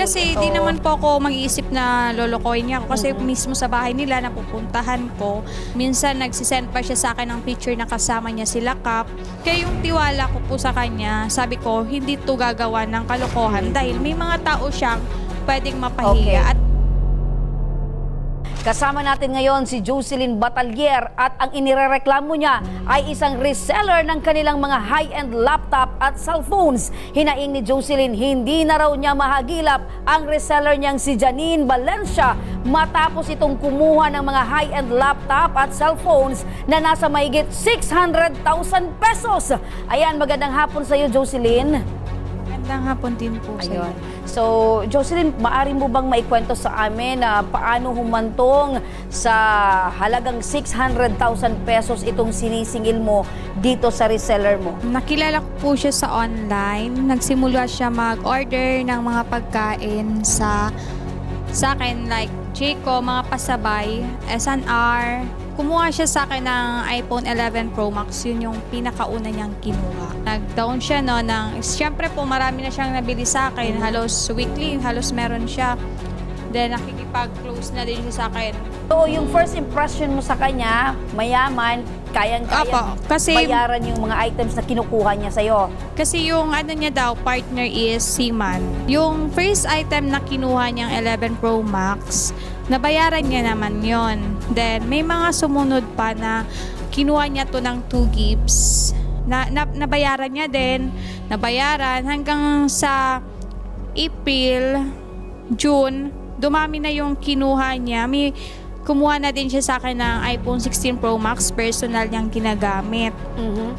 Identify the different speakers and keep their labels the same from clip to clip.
Speaker 1: Kasi di naman po ako mag-iisip na lolokohin niya ako. Kasi mismo sa bahay nila, napupuntahan ko. Minsan nagsisend pa siya sa akin ng picture na kasama niya sila Kap. Kaya yung tiwala ko po sa kanya, sabi ko, hindi to gagawa ng kalokohan dahil may mga tao siyang pwedeng mapahiya.
Speaker 2: Okay.
Speaker 1: At
Speaker 2: Kasama natin ngayon si Jocelyn Batalier at ang inirereklamo niya ay isang reseller ng kanilang mga high-end laptop at cellphones. Hinaing ni Jocelyn, hindi na raw niya mahagilap ang reseller niyang si Janine Valencia matapos itong kumuha ng mga high-end laptop at cellphones na nasa mahigit 600,000 pesos. Ayan, magandang hapon sa iyo, Jocelyn.
Speaker 1: magandang hapon din po sa
Speaker 2: Ayun. So, Jocelyn, maari mo bang maikwento sa amin na paano humantong sa halagang 600,000 pesos itong sinisingil mo dito sa reseller mo?
Speaker 1: Nakilala ko po siya sa online. Nagsimula siya mag-order ng mga pagkain sa sa akin like Jayco, mga pasabay, SNR. Kumuha siya sa akin ng iPhone 11 Pro Max. Yun yung pinakauna niyang kinuha. Nag-down siya no ng, siyempre po marami na siyang nabili sa akin. Halos weekly, halos meron siya. Then nakikipag-close na din siya sa akin.
Speaker 2: So, yung first impression mo sa kanya, mayaman, kayang-kayang
Speaker 1: Opo, kasi-
Speaker 2: bayaran yung mga items na kinukuha niya sa'yo.
Speaker 1: Kasi yung ano niya daw, partner is Seaman. Yung first item na kinuha niyang 11 Pro Max, nabayaran niya naman yon. Then, may mga sumunod pa na kinuha niya to ng 2 gifts. Na, na, nabayaran niya din, nabayaran hanggang sa April, June, dumami na yung kinuha niya. May kumuha na din siya sa akin ng iPhone 16 Pro Max, personal niyang ginagamit.
Speaker 2: Mhm.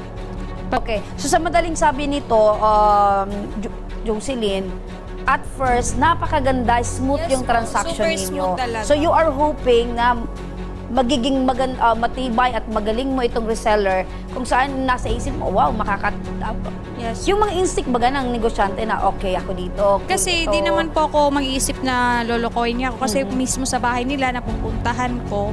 Speaker 2: Okay. So sa madaling sabi nito, um, Jo- Jocelyn, at first, napakaganda, smooth
Speaker 1: Yes
Speaker 2: yung transaction
Speaker 1: super
Speaker 2: ninyo.
Speaker 1: smooth.
Speaker 2: So you are hoping na magiging magan, ah, matibay at magaling mo itong reseller kung saan nasa isip mo, wow, makakat... ah,
Speaker 1: Yes.
Speaker 2: yung mga instinct baga ng negosyante na, okay, ako dito. kung
Speaker 1: Kasi
Speaker 2: ito-
Speaker 1: di naman po ako mag-iisip na lolokohin niya ako kasi
Speaker 2: Mhm.
Speaker 1: mismo sa bahay nila napupuntahan ko.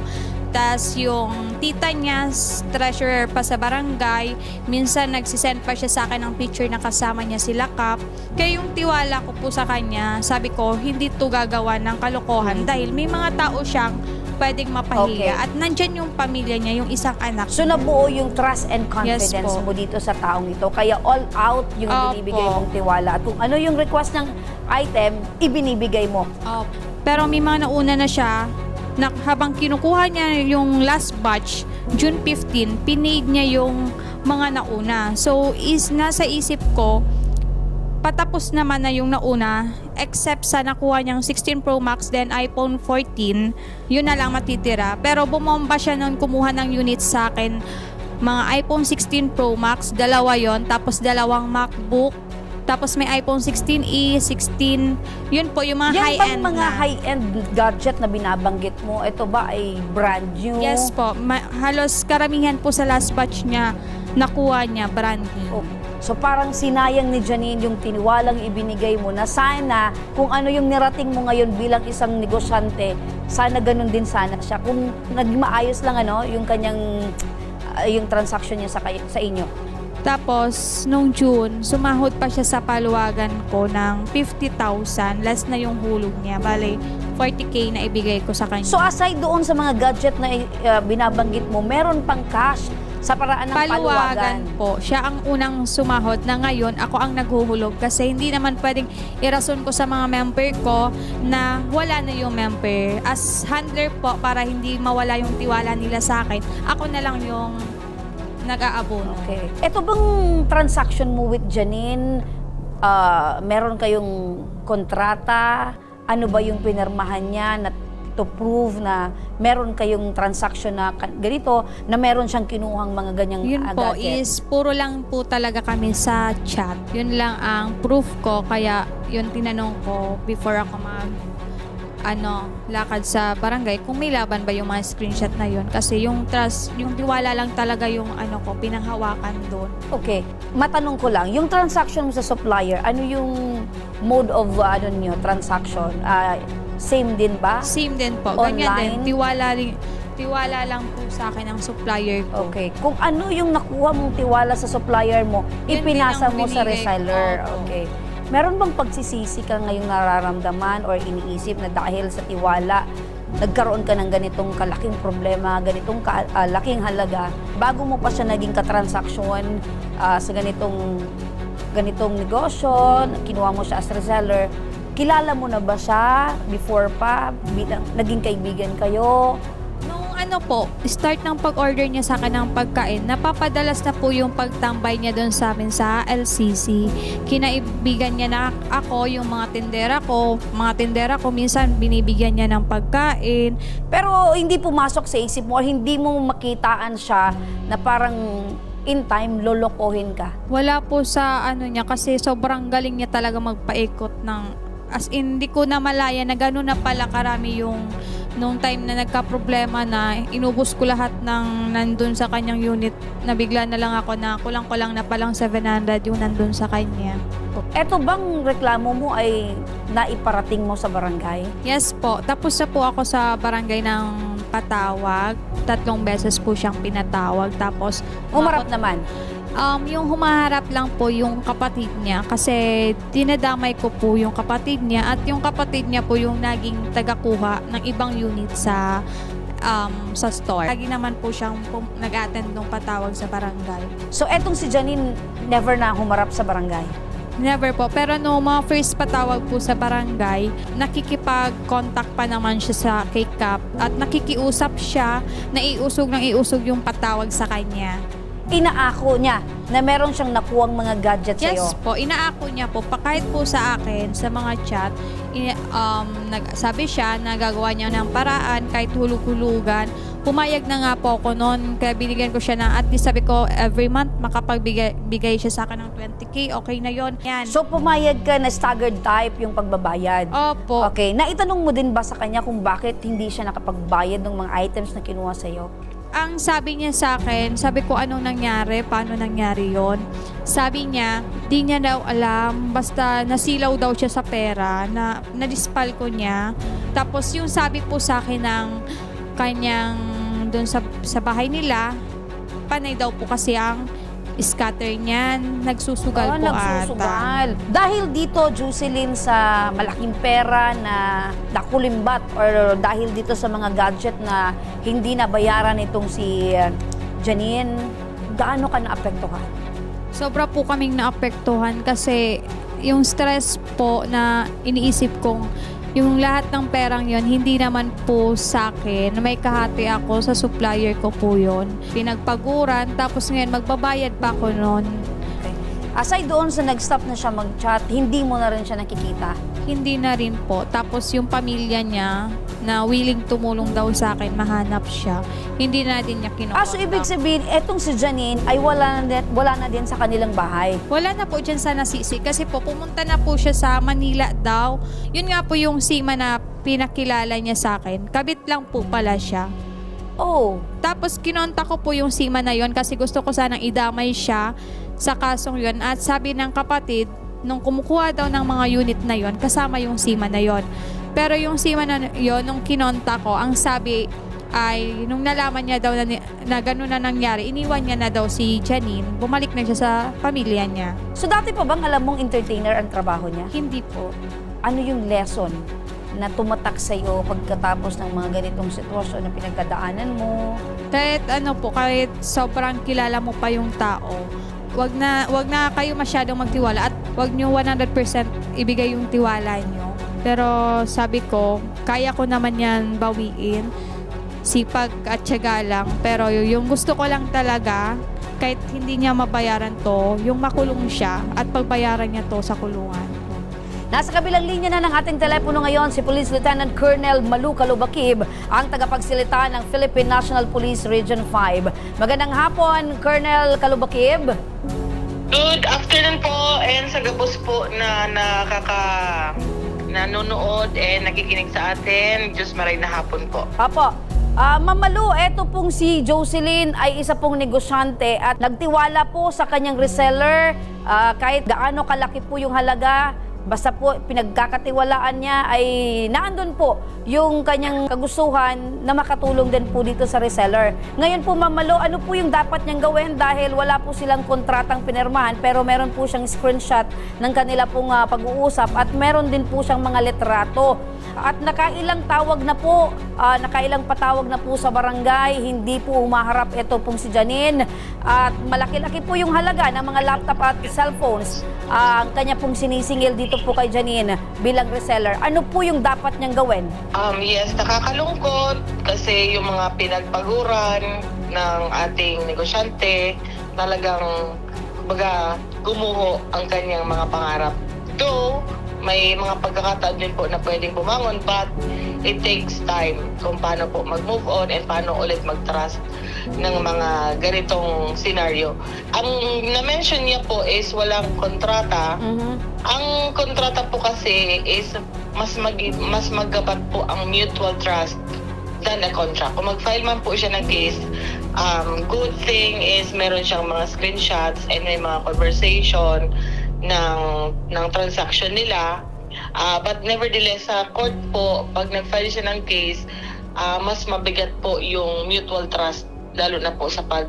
Speaker 1: Tapos yung tita niya, treasurer pa sa barangay, minsan nagsisend pa siya sa akin ng picture na kasama niya sila Kap. Kaya yung tiwala ko po sa kanya, sabi ko, hindi to gagawa ng kalokohan dahil may mga tao siyang pwedeng mapahiya.
Speaker 2: Okay.
Speaker 1: At nandyan yung pamilya niya, yung isang anak.
Speaker 2: So nabuo yung trust and
Speaker 1: Yes
Speaker 2: confidence
Speaker 1: po.
Speaker 2: mo dito sa taong ito. Kaya all out yung
Speaker 1: Opo.
Speaker 2: binibigay mong tiwala. At kung ano yung request ng item, ibinibigay mo.
Speaker 1: Oh, pero may mga nauna na siya na habang kinukuha niya yung last batch, June 15, pinaid niya yung mga nauna. So, is nasa isip ko, patapos naman na yung nauna, except sa nakuha niyang 16 Pro Max, then iPhone 14, yun na lang matitira. Pero bumomba siya noon kumuha ng units sa akin, mga iPhone 16 Pro Max, dalawa yon tapos dalawang MacBook, tapos may iPhone 16e, 16, yun po, yung mga
Speaker 2: Yan
Speaker 1: high-end
Speaker 2: bang mga
Speaker 1: na.
Speaker 2: high-end gadget na binabanggit mo? Ito ba ay brand new?
Speaker 1: Yes po, ma- halos karamihan po sa last batch niya, nakuha niya, brand new.
Speaker 2: Oh, So parang sinayang ni Janine yung tiniwalang ibinigay mo na sana kung ano yung nirating mo ngayon bilang isang negosyante, sana ganun din sana siya. Kung naging maayos lang ano, yung kanyang ah, yung transaction niya sa, kay- sa inyo.
Speaker 1: Tapos, nung June, sumahod pa siya sa paluwagan ko ng 50,000. Last na yung hulog niya. Bale, 40k na ibigay ko sa kanya.
Speaker 2: So aside doon sa mga gadget na uh, binabanggit mo, meron pang cash sa paraan ng paluwagan.
Speaker 1: paluwagan po. Siya ang unang sumahod na ngayon ako ang naghuhulog kasi hindi naman pwedeng irason ko sa mga member ko na wala na yung member. As handler po para hindi mawala yung tiwala nila sa akin, ako na lang yung nag-aabono.
Speaker 2: Okay. Ito bang transaction mo with Janine, ah, meron kayong kontrata? Ano ba yung pinirmahan niya na to prove na meron kayong transaction na ganito, na meron siyang kinuhang mga ganyang
Speaker 1: Yun
Speaker 2: ah,
Speaker 1: po
Speaker 2: gadget?
Speaker 1: is puro lang po talaga kami sa chat. Yun lang ang proof ko kaya yun tinanong ko before ako mag ano, lakad sa barangay kung may laban ba yung mga screenshot na yun kasi yung trust, yung tiwala lang talaga yung ano ko pinanghawakan doon.
Speaker 2: Okay. Matanong ko lang, yung transaction mo sa supplier, ano yung mode of uh, ano niyo, transaction? Ah, same din ba?
Speaker 1: Same din po. Ganyan din.
Speaker 2: Online?
Speaker 1: Tiwala rin tiwala lang po sa akin ng supplier ko.
Speaker 2: Okay. Kung ano yung nakuha mong tiwala sa supplier mo,
Speaker 1: Yun din
Speaker 2: ipinasa
Speaker 1: ang
Speaker 2: mo sa
Speaker 1: binigay ko.
Speaker 2: reseller.
Speaker 1: Opo.
Speaker 2: Okay. Meron bang pagsisisi ka ngayong nararamdaman or iniisip na dahil sa tiwala, nagkaroon ka ng ganitong kalaking problema, ganitong kalaking halaga, bago mo pa siya naging katransaksyon ah, sa ganitong ganitong negosyo, kinuha mo siya as reseller, kilala mo na ba siya before pa? Naging kaibigan kayo?
Speaker 1: Ano po, start ng pag-order niya sa akin ng pagkain, napapadalas na po yung pagtambay niya doon sa amin sa LCC. Kinaibigan niya na ako, yung mga tindera ko, mga tindera ko, minsan binibigyan niya ng pagkain.
Speaker 2: Pero hindi pumasok sa isip mo hindi mo makitaan siya na parang in time lolokohin ka.
Speaker 1: Wala po sa ano niya kasi sobrang galing niya talaga magpaikot ng as in, hindi ko na malaya na gano'n na pala karami yung nung time na nagka-problema na inubos ko lahat ng nandun sa kanyang unit na bigla na lang ako na kulang-kulang na palang 700 yung nandun sa kanya.
Speaker 2: Eto bang reklamo mo ay naiparating mo sa barangay?
Speaker 1: Yes po. Tapos na po ako sa barangay ng Patawag. Tatlong beses po siyang pinatawag. Tapos
Speaker 2: Umarap naman.
Speaker 1: Um, yung humaharap lang po yung kapatid niya kasi dinadamay ko po yung kapatid niya at yung kapatid niya po yung naging tagakuha ng ibang unit sa um, sa store. Lagi naman po siyang nag-attend ng patawag sa barangay.
Speaker 2: So etong si Janine never na humarap sa barangay.
Speaker 1: Never po. Pero no, mga first patawag po sa barangay, nakikipag-contact pa naman siya sa kay Cap at nakikiusap siya na iusog ng iusog yung patawag sa kanya.
Speaker 2: Inaako niya na meron siyang nakuwang mga gadgets sa'yo.
Speaker 1: Yes po, inaako niya po, kahit po sa akin, sa mga chat, ini- um, nag, sabi siya na gagawa niya ng paraan, kahit hulug-hulugan. Pumayag na nga po ako noon, kaya binigyan ko siya ng, at least sabi ko, every month makapagbigay bigay siya sa akin ng 20k, okay na yon Yan.
Speaker 2: So pumayag ka na staggered type yung pagbabayad.
Speaker 1: Opo.
Speaker 2: Okay, naitanong mo din ba sa kanya kung bakit hindi siya nakapagbayad ng mga items na kinuha sa'yo?
Speaker 1: Ang sabi niya sa akin, sabi ko anong nangyari, paano nangyari yon. Sabi niya, di niya daw alam, basta nasilaw daw siya sa pera, na nadispal ko niya. Tapos yung sabi po sa akin ng kanyang doon sa, sa bahay nila, panay daw po kasi ang scatter niyan, nagsusugal
Speaker 2: Ah,
Speaker 1: po ata.
Speaker 2: nagsusugal. Dahil dito, Jocelyn, sa malaking pera na nakulimbat or dahil dito sa mga gadget na hindi nabayaran itong si uh, Janine, gaano ka naapektuhan?
Speaker 1: Sobra po kaming naapektuhan kasi yung stress po na iniisip kong yung lahat ng perang yon hindi naman po sa akin. May kahati ako sa supplier ko po yon. Pinagpaguran, tapos ngayon magbabayad pa ako noon.
Speaker 2: Okay. Aside doon sa nag-stop na siya mag-chat, hindi mo na rin siya nakikita.
Speaker 1: Hindi na rin po. Tapos yung pamilya niya na willing tumulong daw sa akin, mahanap siya. Hindi na din niya kinukontak.
Speaker 2: Ah, so ibig sabihin, etong si Janine ay wala na, din, wala na din sa kanilang bahay.
Speaker 1: Wala na po dyan sa nasisi kasi po pumunta na po siya sa Manila daw. Yun nga po yung sima na pinakilala niya sa akin. Kabit lang po pala siya.
Speaker 2: Oh,
Speaker 1: Tapos kinonta ko po yung sima na yon kasi gusto ko sanang idamay siya sa kasong yon. At sabi ng kapatid, nung kumukuha daw ng mga unit na yon, kasama yung sima na yon. Pero yung sima na yon, nung kinonta ko, ang sabi ay nung nalaman niya daw na, na gano'n na nangyari, iniwan niya na daw si Janine, bumalik na siya sa pamilya niya.
Speaker 2: so dati pa bang alam mong entertainer ang trabaho niya?
Speaker 1: Hindi po.
Speaker 2: Ano yung lesson na tumatak sa'yo pagkatapos ng mga ganitong sitwasyon na pinagkadaanan mo?
Speaker 1: Kahit ano po, kahit sobrang kilala mo pa yung tao, wag na wag na kayo masyadong magtiwala at wag niyo 100% ibigay yung tiwala niyo. Pero sabi ko, kaya ko naman yan bawiin. Sipag at tiyaga lang. Pero yung gusto ko lang talaga, kahit hindi niya mabayaran to, yung makulong siya at pagbayaran niya to sa kulungan.
Speaker 2: Nasa kabilang linya na ng ating telepono ngayon si Police Lieutenant Colonel Malu Kalubakib, ang tagapagsilita ng Philippine National Police Region 5. Magandang hapon, Colonel Kalubakib.
Speaker 3: Good afternoon po and sa gabos po na nakaka nanonood and nakikinig sa atin. Diyos maray na hapon po.
Speaker 2: Apo, ah Ma'am Malu, eto pong si Jocelyn ay isa pong negosyante at nagtiwala po sa kanyang reseller ah, kahit gaano kalaki po yung halaga, basta po pinagkakatiwalaan niya ay naandun po yung kanyang kagustuhan na makatulong din po dito sa reseller. Ngayon po Ma'am Malo, ano po yung dapat niyang gawin dahil wala po silang kontratang pinirmahan pero meron po siyang screenshot ng kanila pong ah, pag-uusap at meron din po siyang mga litrato. At nakailang tawag na po, ah, nakailang patawag na po sa barangay, hindi po umaharap ito pong si Janine. At malaki-laki po yung halaga ng mga laptop at cellphones. Ah, ang kanya pong sinisingil dito po kay Janine bilang reseller. Ano po yung dapat niyang gawin?
Speaker 3: Um, yes, nakakalungkot kasi yung mga pinagpaguran ng ating negosyante talagang baga gumuho ang kanyang mga pangarap. Though, may mga pagkakataon din po na pwedeng bumangon but it takes time kung paano po mag-move on and paano ulit mag-trust ng mga ganitong scenario. Ang na-mention niya po is walang kontrata. Ang kontrata po kasi is mas mag mas magapat po ang mutual trust than a contract. Kung mag-file man po siya ng case, um, good thing is meron siyang mga screenshots and may mga conversation ng ng transaction nila. Ah, but nevertheless, sa court po, pag nag-file siya ng case, ah, mas mabigat po yung mutual trust lalo na po sa pag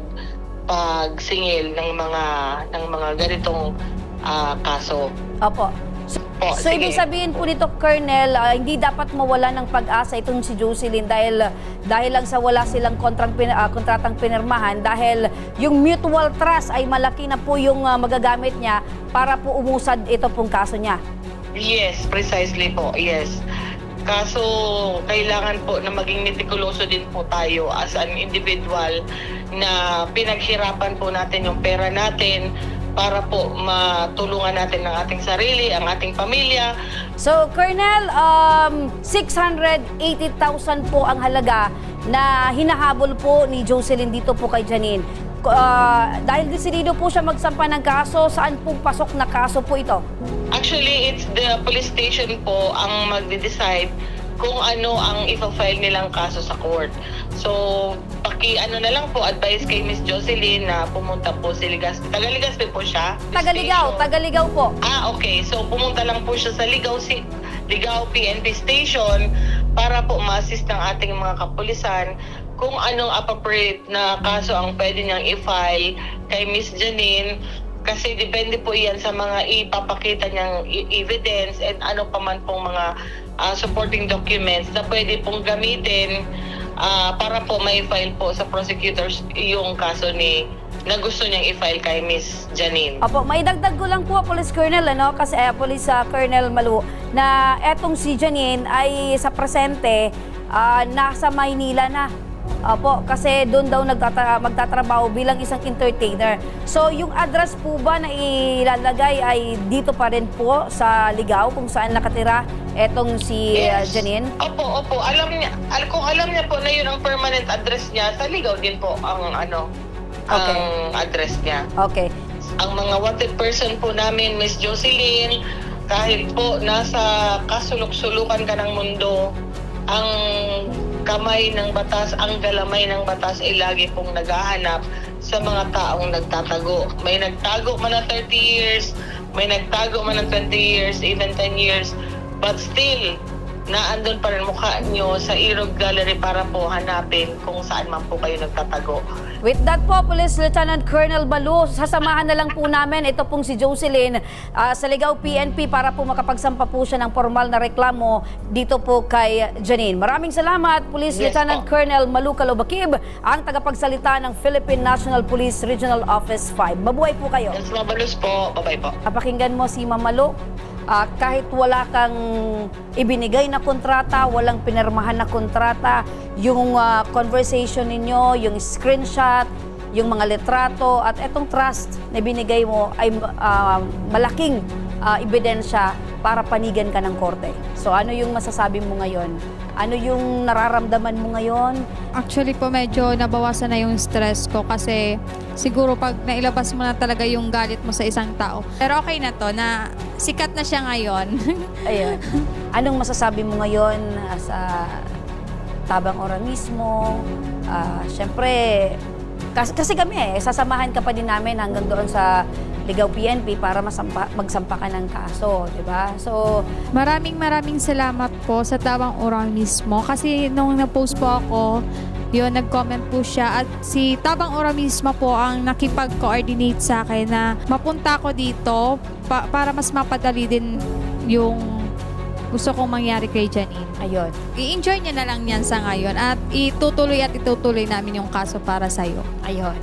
Speaker 3: pagsingil ng mga ng mga ganitong ah, kaso.
Speaker 2: Opo.
Speaker 3: Po,
Speaker 2: So,
Speaker 3: sige.
Speaker 2: ibig sabihin po nito, Colonel, ah, hindi dapat mawala ng pag-asa itong si Jocelyn dahil dahil lang sa wala silang kontrang pin, ah, kontratang pinirmahan dahil yung mutual trust ay malaki na po yung ah, magagamit niya para po umusad ito pong kaso niya.
Speaker 3: Yes, precisely po. Yes. Kaso kailangan po na maging meticuloso din po tayo as an individual na pinaghirapan po natin yung pera natin para po matulungan natin ng ating sarili, ang ating pamilya.
Speaker 2: So, Colonel, um, 680,000 po ang halaga na hinahabol po ni Jocelyn dito po kay Janine. Ah, dahil desidido po siya magsampa ng kaso, saan po pasok na kaso po ito?
Speaker 3: Actually, it's the police station po ang magde-decide kung ano ang ipa-file nilang kaso sa court. So, paki ano na lang po, advice kay Miss Jocelyn na pumunta po si Ligas. Taga-Ligaspi po siya.
Speaker 2: Tagaligaw,
Speaker 3: Station.
Speaker 2: Tagaligaw po.
Speaker 3: Ah, okay. So, pumunta lang po siya sa Ligaw, si Ligaw PNP Station para po ma-assist ng ating mga kapulisan kung anong appropriate na kaso ang pwede niyang i-file kay Miss Janine kasi depende po yan sa mga ipapakita niyang i- evidence and ano pa man pong mga ah, supporting documents na pwede pong gamitin ah, para po may file po sa prosecutors yung kaso ni na gusto niyang i-file kay Miss Janine.
Speaker 2: Opo, may dagdag ko lang po, Police Colonel, ano, kasi eh, Police ah, Colonel Malu, na etong si Janine ay sa presente ah, nasa Maynila na. Opo, kasi doon daw nagtata- magtatrabaho bilang isang entertainer. So, yung address po ba na ilalagay ay dito pa rin po sa Ligaw kung saan nakatira etong si
Speaker 3: Yes.
Speaker 2: Janine?
Speaker 3: Opo, opo. Alam niya, al kung alam niya po na yun ang permanent address niya, sa Ligaw din po ang ano,
Speaker 2: Okay.
Speaker 3: ang address niya.
Speaker 2: Okay.
Speaker 3: Ang mga wanted person po namin, Miss Jocelyn, kahit po nasa kasulok-sulukan ka ng mundo, ang kamay ng batas, ang galamay ng batas ay lagi pong naghahanap sa mga taong nagtatago. May nagtago man ng 30 years, may nagtago man ng 20 years, even 10 years, but still, naandun pa rin mukha nyo sa Irog Gallery para po hanapin kung saan man po kayo nagtatago.
Speaker 2: With that po, Police Lieutenant Colonel Balu, sasamahan na lang po namin ito pong si Jocelyn ah, sa Ligaw PNP para po makapagsampa po siya ng formal na reklamo dito po kay Janine. Maraming salamat, Police
Speaker 3: Yes
Speaker 2: Lieutenant
Speaker 3: po.
Speaker 2: Colonel Malu Kalobakib, ang tagapagsalita ng Philippine National Police Regional Office 5. Mabuhay po kayo.
Speaker 3: Yes, mabalus po. Bye-bye po.
Speaker 2: Kapakinggan mo si Mamalo, ah, kahit wala kang ibinigay na kontrata, walang pinirmahan na kontrata, yung ah, conversation ninyo, yung screenshot, yung mga litrato, at etong trust na binigay mo ay ah, malaking ah, ebidensya para panigan ka ng korte. So ano yung masasabi mo ngayon? Ano yung nararamdaman mo ngayon?
Speaker 1: Actually po medyo nabawasan na yung stress ko kasi siguro pag nailabas mo na talaga yung galit mo sa isang tao. Pero okay na to na sikat na siya ngayon.
Speaker 2: Ayun. Anong masasabi mo ngayon ah, sa tabang ora mismo? Ah, Siyempre, kasi, kasi kami eh, sasamahan ka pa din namin hanggang doon sa Ligaw PNP para masampa, magsampa ka ng kaso, di ba? So,
Speaker 1: Maraming maraming salamat po sa Tabang Oral mismo kasi nung na-post po ako, yun, nag-comment po siya at si Tabang Oral mismo po ang nakipag-coordinate sa akin na mapunta ako dito pa- para mas mapadali din yung gusto kong mangyari kay Janine.
Speaker 2: ayun.
Speaker 1: I-enjoy niya na lang yan sa ngayon at itutuloy at itutuloy namin yung kaso para sa'yo.
Speaker 2: Ayun.